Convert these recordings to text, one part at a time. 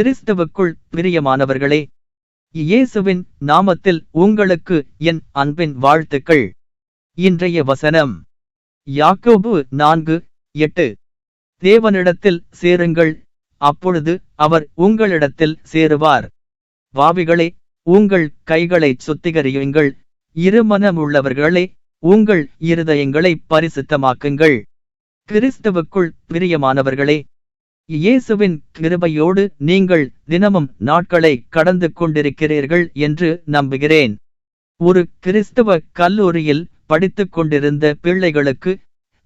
கிறிஸ்தவுக்குள் பிரியமானவர்களே இயேசுவின் நாமத்தில் உங்களுக்கு என் அன்பின் வாழ்த்துக்கள். இன்றைய வசனம் யாக்கோபு நான்கு எட்டு. தேவனிடத்தில் சேருங்கள் அப்பொழுது அவர் உங்களிடத்தில் சேருவார். பாவிகளே உங்கள் கைகளைச் சுத்திகரியுங்கள். இருமனமுள்ளவர்களே உங்கள் இருதயங்களை பரிசுத்தமாக்குங்கள். கிறிஸ்தவுக்குள் பிரியமானவர்களே இயேசுவின் கிருபையோடு நீங்கள் தினமும் நாட்களை கடந்து கொண்டிருக்கிறீர்கள் என்று நம்புகிறேன். ஒரு கிறிஸ்தவ கல்லூரியில் படித்துக் கொண்டிருந்த பிள்ளைகளுக்கு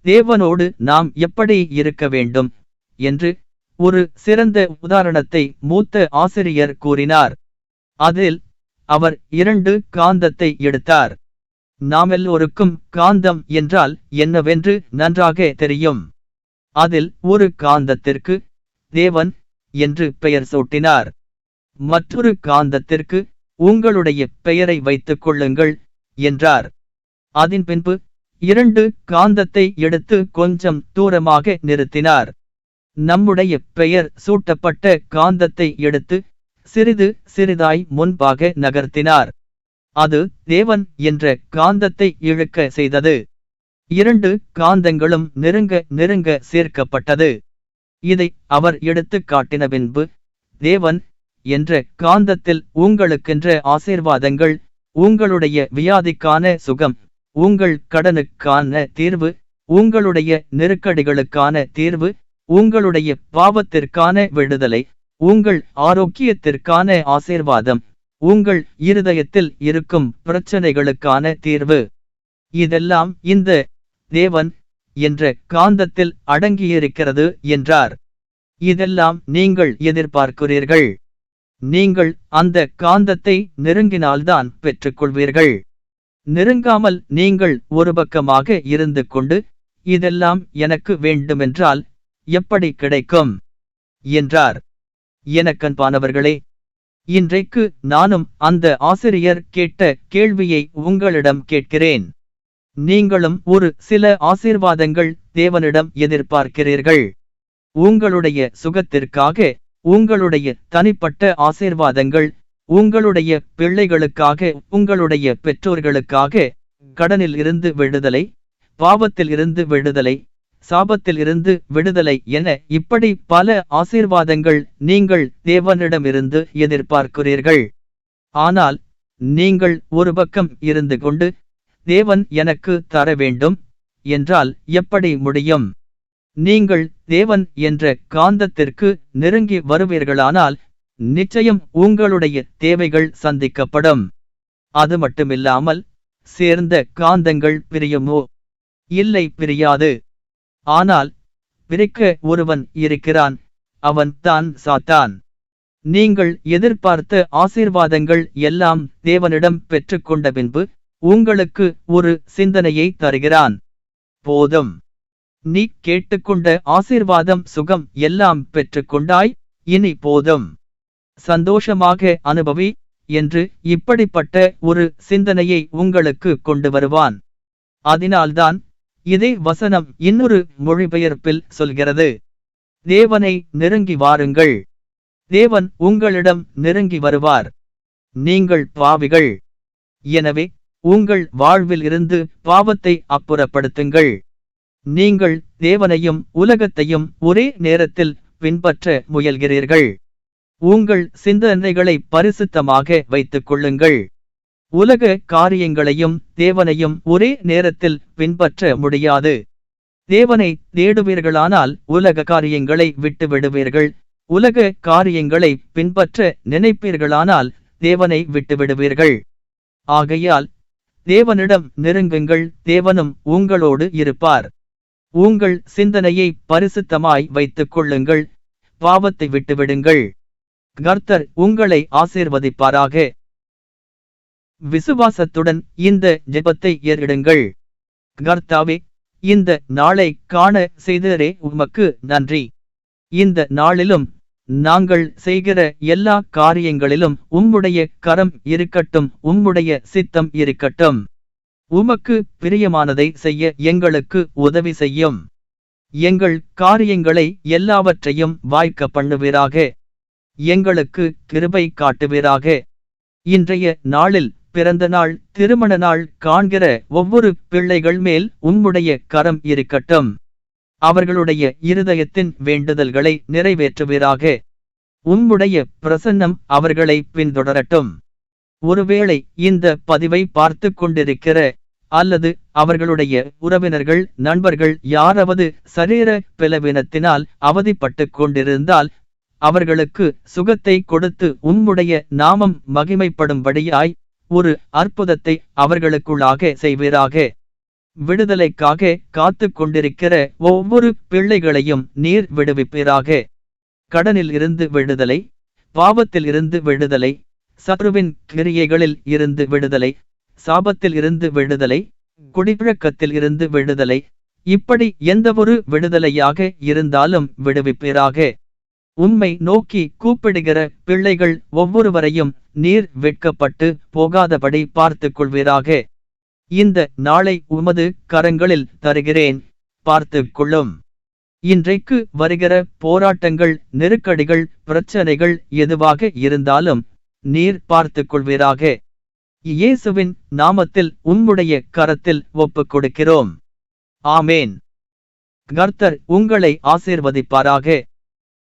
தேவனோடு நாம் எப்படி இருக்க வேண்டும் என்று ஒரு சிறந்த உதாரணத்தை மூத்த ஆசிரியர் கூறினார். அதில் அவர் இரண்டு காந்தத்தை எடுத்தார். நாமெல்லோருக்கும் காந்தம் என்றால் என்னவென்று நன்றாக தெரியும். அதில் ஒரு காந்தத்திற்கு தேவன் என்று பெயர் சூட்டினார். மற்றொரு காந்தத்திற்கு உங்களுடைய பெயரை வைத்துக் கொள்ளுங்கள் என்றார். அதன் பின்பு இரண்டு காந்தத்தை எடுத்து கொஞ்சம் தூரமாக நிறுத்தினார். நம்முடைய பெயர் சூட்டப்பட்ட காந்தத்தை எடுத்து சிறிது சிறிதாய் முன்பாக நகர்த்தினார். அது தேவன் என்ற காந்தத்தை இழுக்க செய்தது. இரண்டு காந்தங்களும் நெருங்க நெருங்க சேர்க்கப்பட்டது. இதை அவர் எடுத்து காட்டின பின்பு தேவன் என்ற காந்தத்தில் உங்களுக்கென்ற ஆசீர்வாதங்கள் உங்களுடைய வியாதிக்கான சுகம் உங்கள் கடனுக்கான தீர்வு உங்களுடைய நெருக்கடிகளுக்கான தீர்வு உங்களுடைய பாவத்திற்கான விடுதலை உங்கள் ஆரோக்கியத்திற்கான ஆசீர்வாதம் உங்கள் இருதயத்தில் இருக்கும் பிரச்சனைகளுக்கான தீர்வு. இதெல்லாம் இந்த தேவன் என்ற காந்தத்தில் அடங்கியிருக்கிறது என்றார். இதெல்லாம் நீங்கள் எதிர்பார்க்கிறீர்கள். நீங்கள் அந்த காந்தத்தை நெருங்கினால்தான் பெற்றுக்கொள்வீர்கள். நெருங்காமல் நீங்கள் ஒரு பக்கமாக இருந்து கொண்டு இதெல்லாம் எனக்கு வேண்டுமென்றால் எப்படி கிடைக்கும்? என்றார். எனக்கன்பானவர்களே இன்றைக்கு நானும் அந்த ஆசிரியர் கேட்ட கேள்வியை உங்களிடம் கேட்கிறேன். நீங்களும் ஒரு சில ஆசீர்வாதங்கள் தேவனிடம் எதிர்பார்க்கிறீர்கள். உங்களுடைய சுகத்திற்காக உங்களுடைய தனிப்பட்ட ஆசீர்வாதங்கள் உங்களுடைய பிள்ளைகளுக்காக உங்களுடைய பெற்றோர்களுக்காக கடனில் இருந்து விடுதலை பாவத்தில் இருந்து விடுதலை சாபத்தில் இருந்து விடுதலை என இப்படி பல ஆசீர்வாதங்கள் நீங்கள் தேவனிடமிருந்து எதிர்பார்க்கிறீர்கள். ஆனால் நீங்கள் ஒரு பக்கம் இருந்து கொண்டு தேவன் எனக்கு தர வேண்டும் என்றால் எப்படி முடியும்? நீங்கள் தேவன் என்ற காந்தத்திற்கு நெருங்கி வருவீர்களானால் நிச்சயம் உங்களுடைய தேவைகள் சந்திக்கப்படும். அது மட்டுமில்லாமல் சேர்ந்த காந்தங்கள் பிரியுமோ? இல்லை பிரியாது. ஆனால் பிரிக்க ஒருவன் இருக்கிறான் அவன் தான் சாத்தான். நீங்கள் எதிர்பார்த்த ஆசீர்வாதங்கள் எல்லாம் தேவனிடம் பெற்றுக்கொண்ட பின்பு உங்களுக்கு ஒரு சிந்தனையை தருகிறான். போதும். நீ கேட்டுக்கொண்ட ஆசீர்வாதம் சுகம் எல்லாம் பெற்றுக்கொண்டாய் இனி போதும். சந்தோஷமாக அனுபவி என்று இப்படிப்பட்ட ஒரு சிந்தனையை உங்களுக்கு கொண்டு வருவான். அதனால்தான் இதே வசனம் இன்னொரு மொழிபெயர்ப்பில் சொல்கிறது. தேவனை நெருங்கி வாருங்கள். தேவன் உங்களிடம் நெருங்கி வருவார். நீங்கள் பாவிகள். எனவே உங்கள் வாழ்வில் இருந்து பாவத்தை அப்புறப்படுத்துங்கள். நீங்கள் தேவனையும் உலகத்தையும் ஒரே நேரத்தில் பின்பற்ற முயல்கிறீர்கள். உங்கள் சிந்தனைகளை பரிசுத்தமாக வைத்துக் கொள்ளுங்கள். உலக காரியங்களையும் தேவனையும் ஒரே நேரத்தில் பின்பற்ற முடியாது. தேவனை தேடுவீர்களானால் உலக காரியங்களை விட்டு விடுவீர்கள் உலக காரியங்களை பின்பற்ற நினைப்பீர்களானால் தேவனை விட்டுவிடுவீர்கள். ஆகையால் தேவனிடம் நெருங்குங்கள் தேவனும் உங்களோடு இருப்பார். உங்கள் சிந்தனையை பரிசுத்தமாய் வைத்துக் கொள்ளுங்கள் பாவத்தை விட்டுவிடுங்கள். கர்த்தர் உங்களை ஆசீர்வதிப்பாராக. விசுவாசத்துடன் இந்த ஜெபத்தை ஏறிடுங்கள் கர்த்தாவே இந்த நாளை காண செய்தரே உமக்கு நன்றி. இந்த நாளிலும் நாங்கள் செய்கிற எல்லா காரியங்களிலும் உம்முடைய கரம் இருக்கட்டும் உம்முடைய சித்தம் இருக்கட்டும். உமக்கு பிரியமானதை செய்ய எங்களுக்கு உதவி செய்யும். எங்கள் காரியங்களை எல்லாவற்றையும் வாய்க்க பண்ணுவீராக. எங்களுக்கு கிருபை காட்டுவீராக. இன்றைய நாளில் பிறந்த நாள் திருமண நாள் காண்கிற ஒவ்வொரு பிள்ளைகள் மேல் உம்முடைய கரம் இருக்கட்டும். அவர்களுடைய இருதயத்தின் வேண்டுதல்களை நிறைவேற்றுவீராக. உம்முடைய பிரசன்னம் அவர்களை பின்தொடரட்டும். ஒருவேளை இந்த பதிவை பார்த்து கொண்டிருக்கிற அல்லது அவர்களுடைய உறவினர்கள் நண்பர்கள் யாராவது சரீர பிளவினத்தினால் அவதிப்பட்டுக் கொண்டிருந்தால் அவர்களுக்கு சுகத்தை கொடுத்து உம்முடைய நாமம் மகிமைப்படும்படியாய் ஒரு அற்புதத்தை அவர்களுக்குள்ளாக செய்வீராக. விடுதலைக்காக காத்து கொண்டிருக்கிற ஒவ்வொரு பிள்ளைகளையும் நீர் விடுவிப்பீராக. கடனில் இருந்து விடுதலை பாவத்தில் இருந்து விடுதலை சத்ருவின் கிரியைகளில் இருந்து விடுதலை சாபத்தில் இருந்து விடுதலை குடிப்பழக்கத்தில் இருந்து விடுதலை இப்படி எந்தவொரு விடுதலையாக இருந்தாலும் விடுவிப்பீராக. உம்மை நோக்கி கூப்பிடுகிற பிள்ளைகள் ஒவ்வொருவரையும் நீர் வெட்கப்பட்டு போகாதபடி பார்த்துக் கொள்வீராக. இந்த நாளை உமது கரங்களில் தருகிறேன். பார்த்துக் கொள்ளும். இன்றைக்கு வருகிற போராட்டங்கள் நெருக்கடிகள் பிரச்சனைகள் எதுவாக இருந்தாலும் நீர் பார்த்துக் கொள்வீராக. இயேசுவின் நாமத்தில் உம்முடைய கரத்தில் ஒப்புக் கொடுக்கிறோம். ஆமேன். கர்த்தர் உங்களை ஆசீர்வதிப்பாராக.